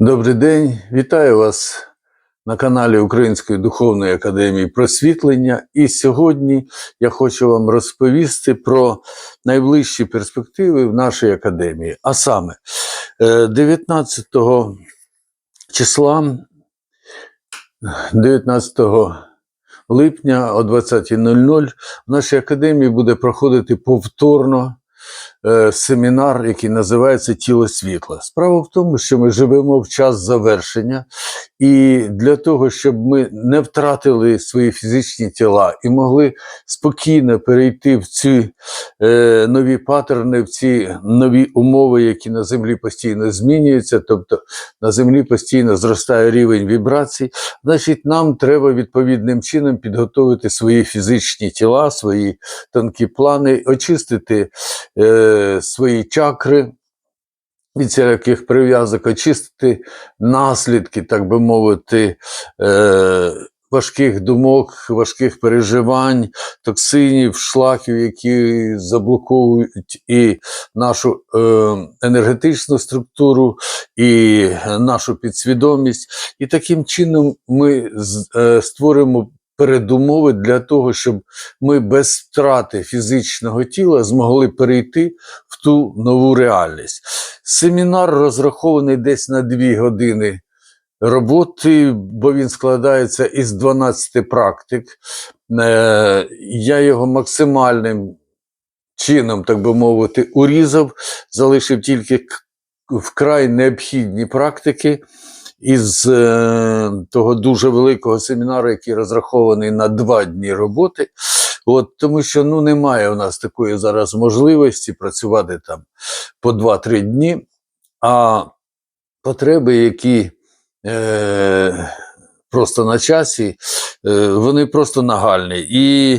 Добрий день, вітаю вас на каналі Української духовної академії просвітлення. І сьогодні я хочу вам розповісти про найближчі перспективи в нашій академії. А саме, е, 19 числа, 19 липня о 20.00 в нашій академії буде проходити повторно е, семінар, який називається Тіло світла. Справа в тому, що ми живемо в час завершення, і для того, щоб ми не втратили свої фізичні тіла і могли спокійно перейти в ці е, нові паттерни, в ці нові умови, які на землі постійно змінюються, тобто на землі постійно зростає рівень вібрацій, значить, нам треба відповідним чином підготовити свої фізичні тіла, свої тонкі плани, очистити е, свої чакри від всяких прив'язок, очистити наслідки, так би мовити, е, важких думок, важких переживань, токсинів, шлаків, які заблоковують і нашу е, енергетичну структуру, і нашу підсвідомість. І таким чином ми е, створимо передумови для того, щоб ми без втрати фізичного тіла змогли перейти в ту нову реальність. Семінар розрахований десь на 2 години роботи, бо він складається із 12 практик. Е, Я його максимальним чином, так би мовити, урізав, залишив тільки вкрай необхідні практики із е, того дуже великого семінару, який розрахований на два дні роботи. От, тому що ну, немає у нас такої зараз можливості працювати там по 2-3 дні, а потреби, які е, просто на часі, е, вони просто нагальні. І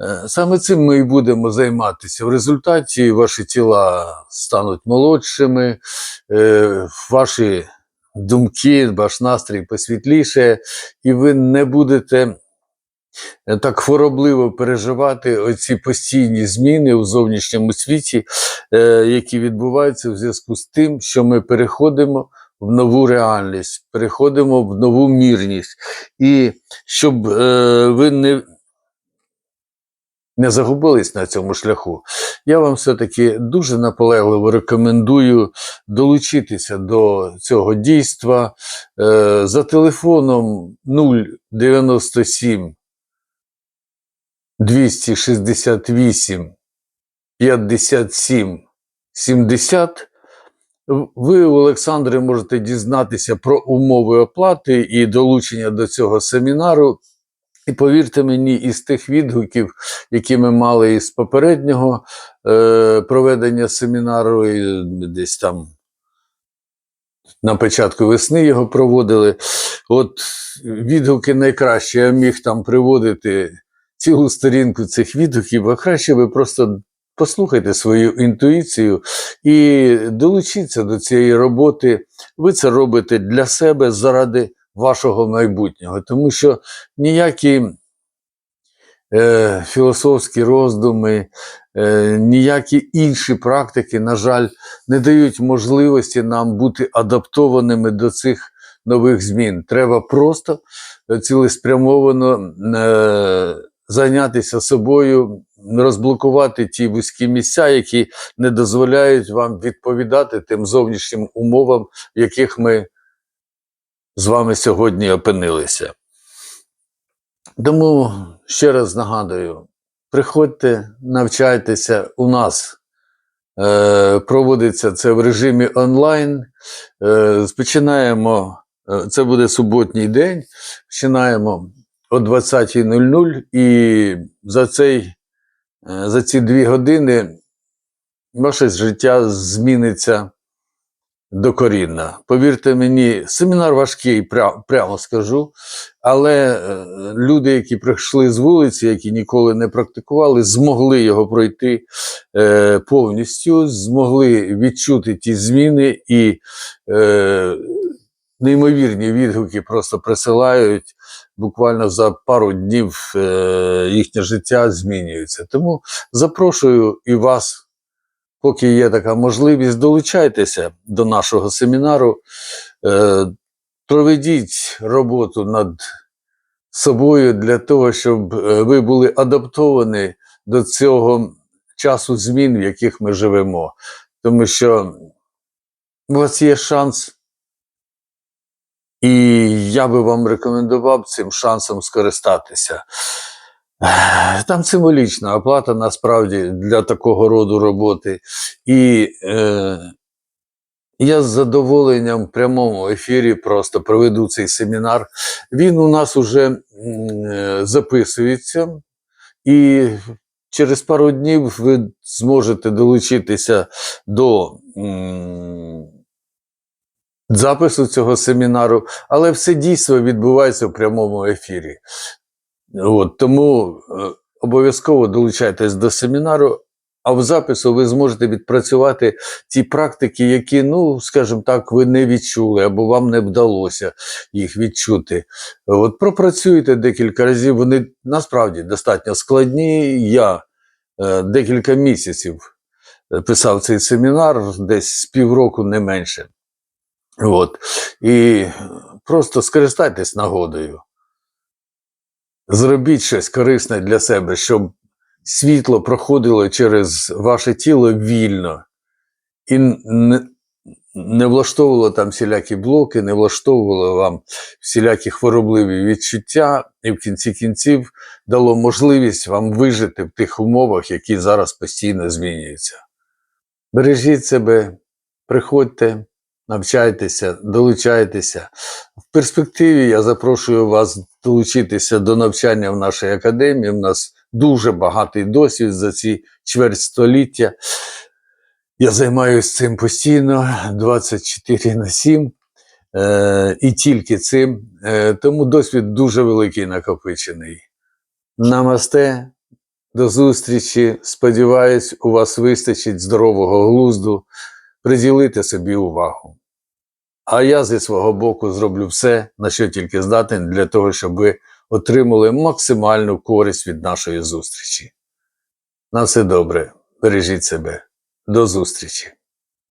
е, саме цим ми і будемо займатися. В результаті ваші тіла стануть молодшими, е, ваші думки, ваш настрій посвітліше, і ви не будете е, так хворобливо переживати оці постійні зміни у зовнішньому світі, е, які відбуваються в зв'язку з тим, що ми переходимо в нову реальність, переходимо в нову мірність. І щоб е, ви не, не загубились на цьому шляху, я вам все-таки дуже наполегливо рекомендую долучитися до цього дійства е, за телефоном 097 268 57 70. Ви, Олександре, можете дізнатися про умови оплати і долучення до цього семінару. І повірте мені, із тих відгуків, які ми мали із попереднього е, проведення семінару, і десь там на початку весни його проводили. От відгуки найкращі. Я міг там приводити цілу сторінку цих відгуків, а краще ви просто послухайте свою інтуїцію і долучіться до цієї роботи. Ви це робите для себе заради вашого майбутнього, тому що ніякі е, філософські роздуми, е, ніякі інші практики, на жаль, не дають можливості нам бути адаптованими до цих нових змін. Треба просто цілеспрямовано е, зайнятися собою, розблокувати ті вузькі місця, які не дозволяють вам відповідати тим зовнішнім умовам, в яких ми з вами сьогодні опинилися. Тому ще раз нагадую: приходьте, навчайтеся у нас. Е, проводиться це в режимі онлайн. Е, починаємо, е, це буде суботній день. Починаємо о 20.00 і за, цей, за ці дві години ваше життя зміниться докорінно. Повірте мені, семінар важкий, пря- прямо скажу, але е, люди, які прийшли з вулиці, які ніколи не практикували, змогли його пройти е, повністю, змогли відчути ті зміни і е, неймовірні відгуки просто присилають. Буквально за пару днів е, їхнє життя змінюється. Тому запрошую і вас, поки є така можливість, долучайтеся до нашого семінару. Е, проведіть роботу над собою для того, щоб е, ви були адаптовані до цього часу змін, в яких ми живемо. Тому що у вас є шанс, і я би вам рекомендував цим шансом скористатися. Там символічна оплата насправді для такого роду роботи. І е, я з задоволенням в прямому ефірі просто проведу цей семінар. Він у нас уже е, записується, і через пару днів ви зможете долучитися до м, запису цього семінару, але все дійство відбувається в прямому ефірі. От, тому е, обов'язково долучайтесь до семінару, а в запису ви зможете відпрацювати ті практики, які, ну, скажімо так, ви не відчули або вам не вдалося їх відчути. От пропрацюйте декілька разів, вони насправді достатньо складні. Я е, декілька місяців е, писав цей семінар, десь з півроку не менше. От. І просто скористайтесь нагодою. Зробіть щось корисне для себе, щоб світло проходило через ваше тіло вільно і не, не влаштовувало там всілякі блоки, не влаштовувало вам всілякі хворобливі відчуття, і в кінці кінців дало можливість вам вижити в тих умовах, які зараз постійно змінюються. Бережіть себе, приходьте, навчайтеся, долучайтеся. В перспективі я запрошую вас долучитися до навчання в нашій академії. У нас дуже багатий досвід за ці чверть століття. Я займаюся цим постійно 24 на 7. Е, і тільки цим. Е, тому досвід дуже великий накопичений. Намасте, до зустрічі. Сподіваюсь, у вас вистачить здорового глузду приділити собі увагу. А я зі свого боку зроблю все, на що тільки здатен, для того, щоб ви отримали максимальну користь від нашої зустрічі. На все добре, бережіть себе. До зустрічі!